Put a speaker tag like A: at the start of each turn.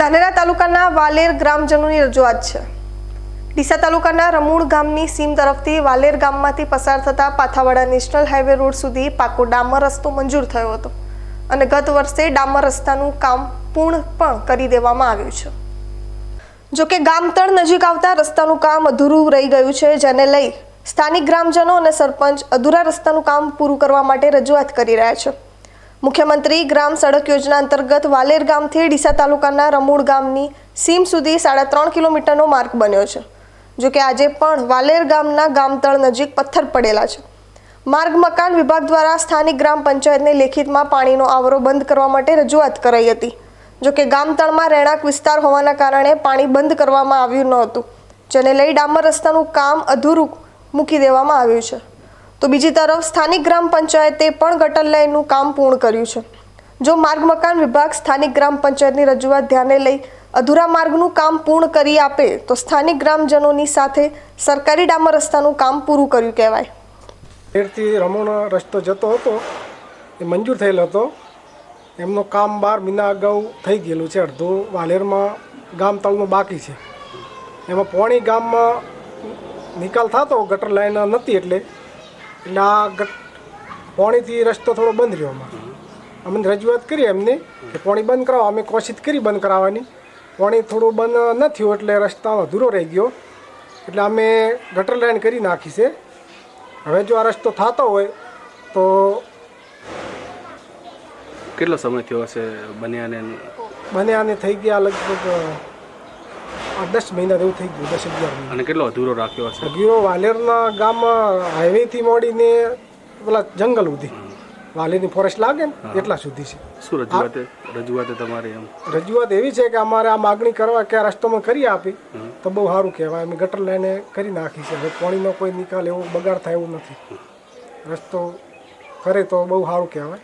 A: ધાનેરા તાલુકાના વાલેર ગ્રામજનોની રજૂઆત છે. ડીસા તાલુકાના રમૂળ ગામની સીમ તરફથી વાલેર ગામમાંથી પસાર થતા પાથાવાડા નેશનલ હાઈવે રોડ સુધી પાકો ડામર રસ્તો મંજૂર થયો હતો અને ગત વર્ષે ડામર રસ્તાનું કામ પૂર્ણ પણ કરી દેવામાં આવ્યું છે. જોકે ગામતળ નજીક આવતા રસ્તાનું કામ અધૂરું રહી ગયું છે, જેને લઈ સ્થાનિક ગ્રામજનો અને સરપંચ અધૂરા રસ્તાનું કામ પૂરું કરવા માટે રજૂઆત કરી રહ્યા છે. મુખ્યમંત્રી ગ્રામ સડક યોજના અંતર્ગત વાલેર ગામથી ડીસા તાલુકાના રમૂળ ગામની સીમ સુધી સાડા ત્રણ કિલોમીટરનો માર્ગ બન્યો છે, જો કે આજે પણ વાલેર ગામના ગામતળ નજીક પથ્થર પડેલા છે. માર્ગ મકાન વિભાગ દ્વારા સ્થાનિક ગ્રામ પંચાયતને લેખિતમાં પાણીનો આવરો બંધ કરવા માટે રજૂઆત કરાઈ હતી, જો કે ગામતળમાં રહેણાંક વિસ્તાર હોવાના કારણે પાણી બંધ કરવામાં આવ્યું ન હતું, જેને લઈ ડામર રસ્તાનું કામ અધૂરું મૂકી દેવામાં આવ્યું છે. તો બીજી તરફ સ્થાનિક ગ્રામ પંચાયતે પણ ગટર લાઇનનું કામ પૂર્ણ કર્યું છે. જો માર્ગ મકાન વિભાગ સ્થાનિક ગ્રામ પંચાયતની રજૂઆત ધ્યાને લઈ અધૂરા માર્ગનું કામ પૂર્ણ કરી આપે, તો સ્થાનિક ગ્રામજનોની સાથે સરકારી ડામર રસ્તાનું કામ પૂરું કર્યું કહેવાય.
B: એરથી રમોનો રસ્તો જતો હતો, એ મંજૂર થયેલો હતો. એમનું કામ બાર મહિના અગાઉ થઈ ગયેલું છે. અડધું વાલેરમાં ગામ તળનું બાકી છે. એમાં પોણી ગામમાં નિકાલ થતો, ગટર લાઈન નથી એટલે એટલે આ ગટ પોણીથી રસ્તો થોડો બંધ રહ્યો અમારો અમે રજૂઆત કરી એમને કે પોણી બંધ કરાવો. અમે કોશિશ કરી બંધ કરાવવાની. પોણી થોડું બંધ ન થયું એટલે રસ્તા અધૂરો રહી ગયો. એટલે અમે ગટર લાઈન કરી નાખી છે. હવે જો આ રસ્તો થતો હોય તો
C: કેટલો સમય થયો હશે? બન્યાને
B: બન્યાને થઈ ગયા લગભગ આ દસ મહિના જેવું થઈ ગયું દસ અગિયાર મહિના.
C: અને કેટલો અધૂરો રાખ્યો હશે?
B: ગીરો વાલેરના ગામમાં હાઈવેથી મોડીને પેલા જંગલ સુધી. વાલેરની ફોરેસ્ટ લાગે ને એટલા સુધી છે.
C: શું રજૂઆત રજૂઆત તમારી એમ?
B: રજૂઆત એવી છે કે અમારે આ માગણી કરવા કે આ રસ્તોમાં કરી આપી તો બહુ સારું કહેવાય. અમે ગટર લાઈને કરી નાખી છે. હવે પાણીનો કોઈ નિકાલ એવો બગાડ થાય એવું નથી. રસ્તો કરે તો બહુ સારું કહેવાય.